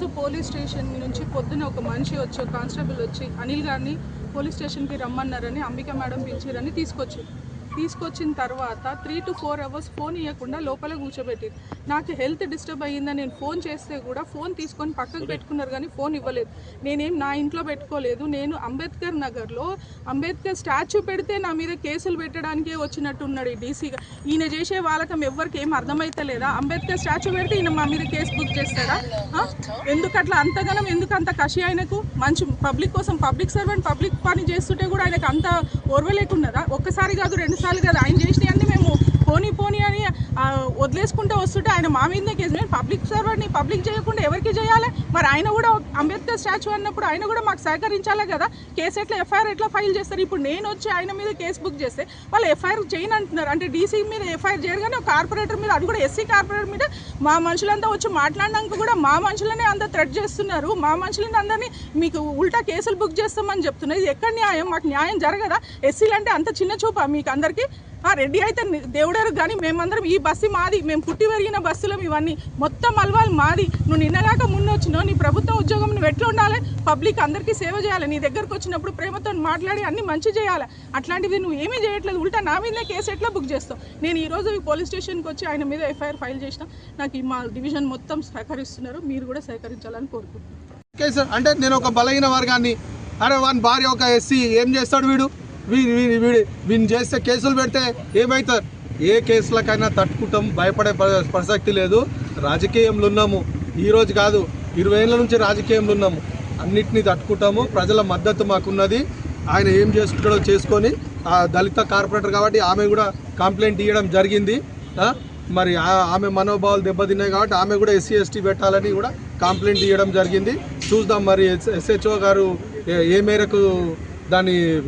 ఈరోజు police station నుంచి పొద్దున ఒక మనిషి వచ్చి కానిస్టేబుల్ వచ్చి అనిల్ గారిని పోలీస్ స్టేషన్కి రమ్మన్నారని అంబిక మేడం పిలిచారని తీసుకొచ్చి తీసుకొచ్చిన తర్వాత three to four hours phone ఇవ్వకుండా లోపల కూర్చోబెట్టింది నాకు హెల్త్ డిస్టర్బ్ అయ్యిందని నేను ఫోన్ చేస్తే కూడా ఫోన్ తీసుకొని పక్కకు పెట్టుకున్నారు కానీ ఫోన్ ఇవ్వలేదు. నేనేం నా ఇంట్లో పెట్టుకోలేదు. నేను అంబేద్కర్ నగర్లో అంబేద్కర్ స్టాచ్యూ పెడితే నా మీద కేసులు పెట్టడానికే వచ్చినట్టు ఉన్నాడు ఈ డీసీగా ఈయన చేసే వాళ్ళకం ఎవరికి ఏం అర్థమైతలేదా? అంబేద్కర్ స్టాచ్యూ పెడితే ఈయన మా మీద కేసు బుక్ చేస్తాడా? ఎందుకు అట్లా అంతగానం ఎందుకు అంత కషి ఆయనకు? మంచి పబ్లిక్ కోసం పబ్లిక్ సర్వెంట్ పబ్లిక్ పని చేస్తుంటే కూడా ఆయనకు అంత ఓర్వలేకున్నదా? ఒక్కసారి కాదు రెండు సార్లు కదా. ఆయన చేసినవన్నీ మేము పోనీ పోనీ అని వదిలేసుకుంటూ వస్తుంటే ఆయన మా మీద కేసు. మేము పబ్లిక్ సర్వర్ని పబ్లిక్ చేయకుండా ఎవరికి చేయాలి? మరి ఆయన కూడా అంబేద్కర్ స్టాచ్యూ అన్నప్పుడు ఆయన కూడా మాకు సహకరించాలి కదా. కేసు ఎట్లా ఎఫ్ఐఆర్ ఎట్లా ఫైల్ చేస్తారు? ఇప్పుడు నేను వచ్చి ఆయన మీద కేసు బుక్ చేస్తే వాళ్ళు ఎఫ్ఐఆర్ చేయను అంటున్నారు. అంటే డీసీ మీద ఎఫ్ఐఆర్ చేయరు ఒక కార్పొరేటర్ మీద అది కూడా ఎస్సీ కార్పొరేటర్ మీద మా మనుషులంతా వచ్చి మాట్లాడినాక కూడా మా మనుషులనే అంత థ్రెడ్ చేస్తున్నారు. మా మనుషులని అందరినీ మీకు ఉల్టా కేసులు బుక్ చేస్తామని చెప్తున్నారు. ఇది ఎక్కడ న్యాయం? మాకు న్యాయం జరగదా? ఎస్సీలు అంటే అంత చిన్న చూపా మీకు అందరికీ? రెడీ రెడ్డి అయితే దేవుడారు కానీ మేమందరం ఈ బస్సు మాది. మేము పుట్టి పెరిగిన బస్సులం ఇవన్నీ. మొత్తం అలవాలు మాది. నువ్వు నిన్నగాక ముందు వచ్చినావు నీ ప్రభుత్వ ఉద్యోగం నువ్వు ఎట్లా ఉండాలి? పబ్లిక్ అందరికీ సేవ చేయాలి. నీ దగ్గరకు వచ్చినప్పుడు ప్రేమతో మాట్లాడి అన్ని మంచి చేయాలి. అట్లాంటివి నువ్వు ఏమీ చేయట్లేదు. ఉల్టా నా మీదనే కేసు ఎట్లా బుక్ చేస్తావు? నేను ఈరోజు పోలీస్ స్టేషన్కి వచ్చి ఆయన మీద ఎఫ్ఐఆర్ ఫైల్ చేసిన నాకు ఈ మా డివిజన్ మొత్తం సహకరిస్తున్నారు. మీరు కూడా సహకరించాలని కోరుకుంటున్నాను. కేసు అంటే నేను ఒక బలహీన వర్గాన్ని అరే వాని భార్య ఒక ఎస్సీ ఏం చేస్తాడు వీడు? వీడు వీడు వీడు వీడిని చేస్తే కేసులు పెడితే ఏమవుతారు ఏ కేసులకైనా తట్టుకుంటాం భయపడే ప్రసక్తి లేదు. రాజకీయంలో ఉన్నాము. ఈరోజు కాదు. ఇరవై ఏళ్ళ నుంచి రాజకీయంలో ఉన్నాము. అన్నిటినీ తట్టుకుంటాము. ప్రజల మద్దతు మాకున్నది. ఆయన ఏం చేసుకుంటాడో చేసుకొని ఆ దళిత కార్పొరేటర్ కాబట్టి ఆమె కూడా కంప్లైంట్ ఇవ్వడం జరిగింది. మరి ఆమె మనోభావాలు దెబ్బతిన్నాయి కాబట్టి ఆమె కూడా ఎస్సీ ఎస్టీ పెట్టాలని కూడా కంప్లైంట్ ఇవ్వడం జరిగింది. చూద్దాం మరి ఎస్హెచ్ఓ గారు ఏ- మేరకు దాన్ని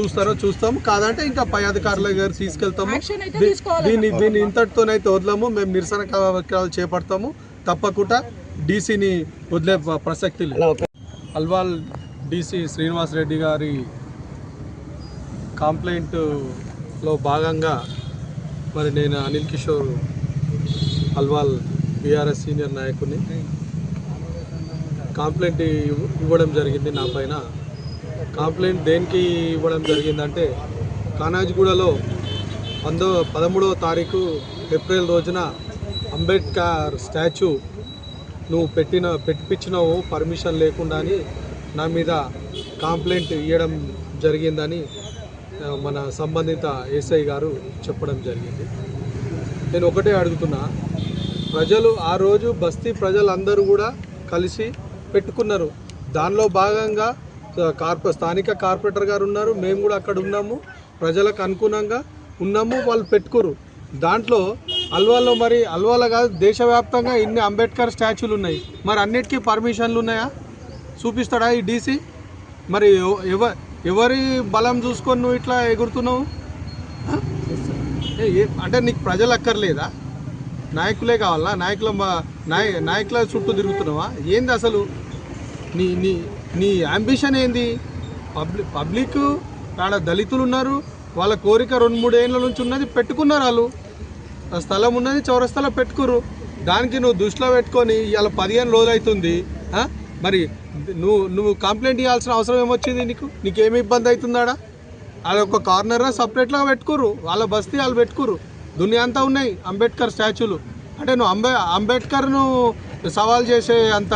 చూస్తారో చూస్తాం. కాదంటే ఇంకా పై అధికారుల గారు తీసుకెళ్తాము. దీన్ని దీన్ని ఇంతటితోనైతే వదలము. మేము నిరసన కార్యక్రమాలు చేపడతాము. తప్పకుండా డీసీని వదిలే ప్రసక్తి లేదు. అల్వాల్ డీసీ శ్రీనివాస్ రెడ్డి గారి కంప్లైంట్లో భాగంగా మరి నేను అనిల్ కిషోర్ అల్వాల్ బీఆర్ఎస్ సీనియర్ నాయకుని కంప్లైంట్ ఇవ్- ఇవ్వడం జరిగింది నా పైన. కంప్లైంట్ దేనికి ఇవ్వడం జరిగిందంటే కానాజిగూడలో పందో పదమూడవ తారీఖు ఏప్రిల్ రోజున అంబేద్కర్ స్టాచ్యూ నువ్వు పెట్టిన పెట్టిపించినావు పర్మిషన్ లేకుండా అని నా మీద కంప్లైంట్ ఇవ్వడం జరిగిందని మన సంబంధిత ఎస్ఐ గారు చెప్పడం జరిగింది. నేను ఒకటే అడుగుతున్నా ప్రజలు ఆ రోజు బస్తీ ప్రజలందరూ కూడా కలిసి పెట్టుకున్నారు. దానిలో భాగంగా ఆ, కార్పొ స్థానిక కార్పొరేటర్ గారు ఉన్నారు మేము కూడా అక్కడ ఉన్నాము ప్రజలకు అనుగుణంగా ఉన్నాము వాళ్ళు పెట్టుకోరు. దాంట్లో అల్వాలో మరి అల్వాల కాదు దేశవ్యాప్తంగా ఇన్ని అంబేద్కర్ స్టాచ్యూలు ఉన్నాయి. మరి అన్నిటికీ పర్మిషన్లు ఉన్నాయా? చూపిస్తాడా ఈ డీసీ మరి ఎవ- ఎవ ఎవరి బలం చూసుకొని నువ్వు ఇట్లా ఎగురుతున్నావు? ఏ- అంటే నీకు ప్రజలు అక్కర్లేదా? నాయకులే కావాలా? నాయకుల మా- నాయ నాయకుల చుట్టూ తిరుగుతున్నావా? ఏంది అసలు? నీ నీ నీ అంబిషన్ ఏంది? పబ్లిక్ పబ్లిక్ ఆడ దళితులు ఉన్నారు. వాళ్ళ కోరిక రెండు మూడు ఏళ్ళ నుంచి ఉన్నది పెట్టుకున్నారు వాళ్ళు. స్థలం ఉన్నది చౌరస్తాలో పెట్టుకురు దానికి నువ్వు దృష్టిలో పెట్టుకొని ఇవాళ పదిహేను రోజులు అవుతుంది మరి నువ్వు నువ్వు కంప్లైంట్ ఇవ్వాల్సిన అవసరం ఏమొచ్చింది నీకు? నీకేమి ఇబ్బంది అవుతుందాడా? వాళ్ళ ఒక కార్నర్ సపరేట్గా పెట్టుకురు వాళ్ళ బస్తీ వాళ్ళు పెట్టుకురు దునియా అంతా ఉన్నాయి అంబేద్కర్ స్టాచ్యూలు. అంటే నువ్వు అంబే అంబేద్కర్ను సవాల్ చేసే అంత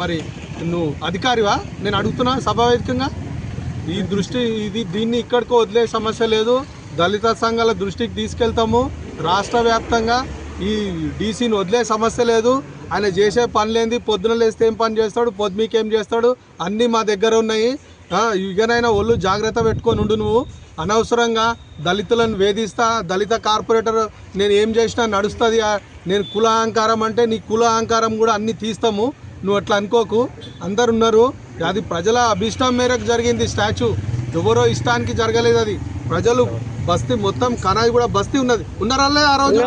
మరి నువ్వు అధికారివా? నేను అడుగుతున్నా సభావేదికంగా. ఈ దృష్టి ఇది దీన్ని ఇక్కడికి వదిలే సమస్య లేదు. దళిత సంఘాల దృష్టికి తీసుకెళ్తాము. రాష్ట్ర వ్యాప్తంగా ఈ డీసీని వదిలే సమస్య లేదు. ఆయన చేసే పనులేంది? పొద్దున లేస్తే ఏం పని చేస్తాడు? పొద్దుమీకి ఏం చేస్తాడు? అన్నీ మా దగ్గర ఉన్నాయి. ఇకనైనా ఒళ్ళు జాగ్రత్త పెట్టుకొని ఉండు నువ్వు. అనవసరంగా దళితులను వేధిస్తా దళిత కార్పొరేటర్ నేను ఏం చేసినా నడుస్తుంది. నేను కుల అహంకారం అంటే నీ కుల అహంకారం కూడా అన్నీ తీస్తాము. నువ్వు అట్లా అనుకోకు. అందరు ఉన్నారు అది ప్రజల అభిష్టం మేరకు జరిగింది స్టాచ్యూ. ఎవరో ఇష్టానికి జరగలేదు అది. ప్రజలు బస్తీ మొత్తం కనాయి కూడా బస్తీ ఉన్నది. ఉన్నారా ఆ రోజు?